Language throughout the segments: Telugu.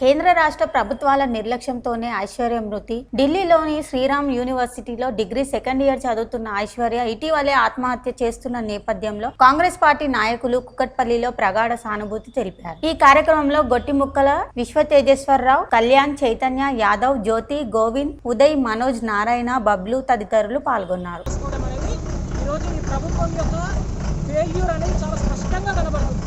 కేంద్ర రాష్ట్ర ప్రభుత్వాల నిర్లక్ష్యంతోనే ఐశ్వర్య మృతి. ఢిల్లీలోని శ్రీరామ్ యూనివర్సిటీలో డిగ్రీ సెకండ్ ఇయర్ చదువుతున్న ఐశ్వర్య ఇటీవలే ఆత్మహత్య చేస్తున్న నేపథ్యంలో కాంగ్రెస్ పార్టీ నాయకులు కుకట్పల్లిలో ప్రగాఢ సానుభూతి తెలిపారు. ఈ కార్యక్రమంలో గొట్టిముక్కల విశ్వ తేజేశ్వరరావు కళ్యాణ్ చైతన్య యాదవ్ జ్యోతి గోవింద్ ఉదయ్ మనోజ్ నారాయణ బబ్లు తదితరులు పాల్గొన్నారు. ప్రభుత్వం యొక్క ఫెయిల్యూర్ అనేది చాలా స్పష్టంగా కనబడుతుంది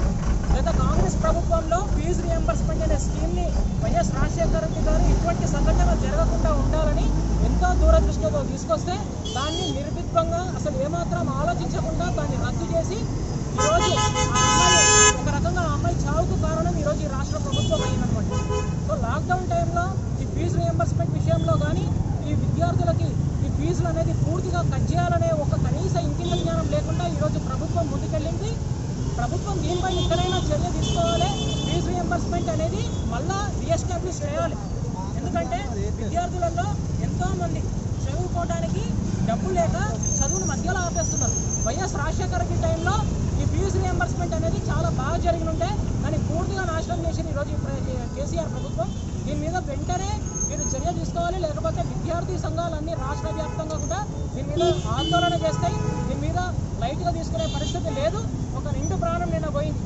గత కాంగ్రెస్ ప్రభుత్వంలో ఫీజు రియంబర్స్మెంట్ అనే స్కీమ్ని వైఎస్ రాజశేఖర రెడ్డి గారు ఇటువంటి సంఘటనలు జరగకుండా ఉండాలని ఎంతో దూరదృష్టితో తీసుకొస్తే దాన్ని నిర్భిత్వంగా అసలు ఏమాత్రం ఆలోచించకుండా దాన్ని రద్దు చేసి ఈరోజు ఒక రకంగా ఆ అమ్మాయి చావుకు కారణం ఈరోజు ఈ రాష్ట్ర ప్రభుత్వం అయిందనమాట సో లాక్డౌన్ టైంలో ఈ ఫీజు రియంబర్స్మెంట్ విషయంలో కానీ ఈ విద్యార్థులకి ఈ ఫీజులు అనేది పూర్తిగా కట్ చేయాలనే ఒక కనీస ఇంకిత జ్ఞానం లేకుండా ఈరోజు ప్రభుత్వం ముందుకెళ్ళింది. ప్రభుత్వం దీనిపై ఎక్కడైనా చర్య ఫీజు అనేది మళ్ళా రీఎస్టాబ్లిష్ చేయాలి. ఎందుకంటే విద్యార్థులలో ఎంతో మంది చదువుకోవడానికి డబ్బు లేక చదువును మధ్యలో ఆపేస్తున్నారు. వైఎస్ రాజశేఖర రెడ్డి టైంలో ఈ ఫీజు రియంబర్స్మెంట్ అనేది చాలా బాగా జరిగి ఉంటే దాన్ని పూర్తిగా నాశనం చేసిన ఈరోజు ఈ కేసీఆర్ ప్రభుత్వం. దీని మీద వెంటనే మీరు చర్య తీసుకోవాలి. లేకపోతే విద్యార్థి సంఘాలన్నీ రాష్ట్ర వ్యాప్తంగా కూడా దీని మీద ఆందోళన చేస్తాయి. దీని మీద లైట్గా తీసుకునే పరిస్థితి లేదు. ఒక నిండు ప్రాణం నిన్న పోయింది.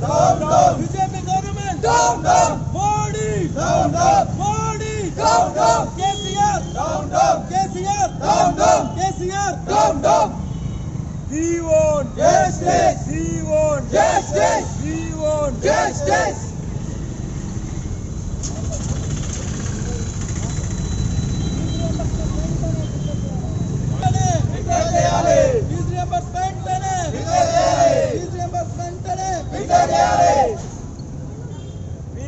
Down down. BJP government. Down down. Modi. Down down. Modi. Down down. KCR. Down down. KCR. Down down. KCR. Down down. We want justice. We want justice. We want justice.